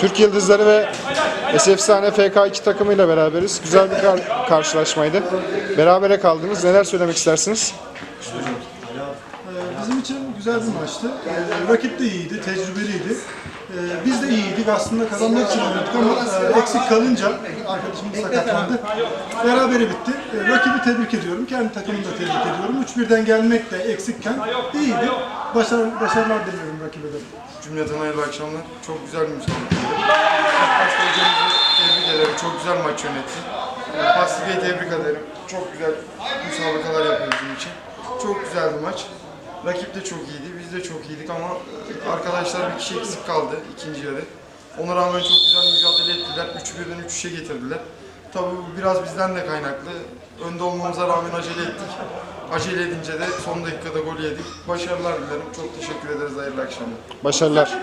Türk Yıldızları ve SF Efsane FK2 takımıyla beraberiz. Güzel bir kar- karşılaşmaydı. Berabere kaldınız. Neler söylemek istersiniz? Bizim için güzel bir maçtı. Ee, Rakip de iyiydi, tecrübeliydi. Ee, Biz de iyiydik. Aslında kazanmak için oynadık ama e, eksik kalınca arkadaşımız sakatlandı. Berabere bitti. Ee, Rakibi tebrik ediyorum. Kendi takımımı da tebrik ediyorum. 3-1'den gelmek de eksikken iyiydi. Başar, başarılar diliyorum rakibe de. Cümleten hayırlı akşamlar. Çok güzel bir hocamızı tebrik ederim. Çok güzel maç yönetti. Pasife'yi tebrik ederim. Çok güzel müsabakalar yapıyor bizim için. Çok güzeldi maç. Rakip de çok iyiydi. Biz de çok iyiydik ama e, arkadaşlar bir kişi eksik kaldı ikinci yarı. Ona rağmen çok güzel mücadele ettiler. 3-1'den 3-3'e getirdiler. Tabii bu biraz bizden de kaynaklı. Önde olmamıza rağmen acele ettik. Acele edince de son dakikada gol yedik. Başarılar dilerim. Çok teşekkür ederiz. Hayırlı akşamlar. Başarılar.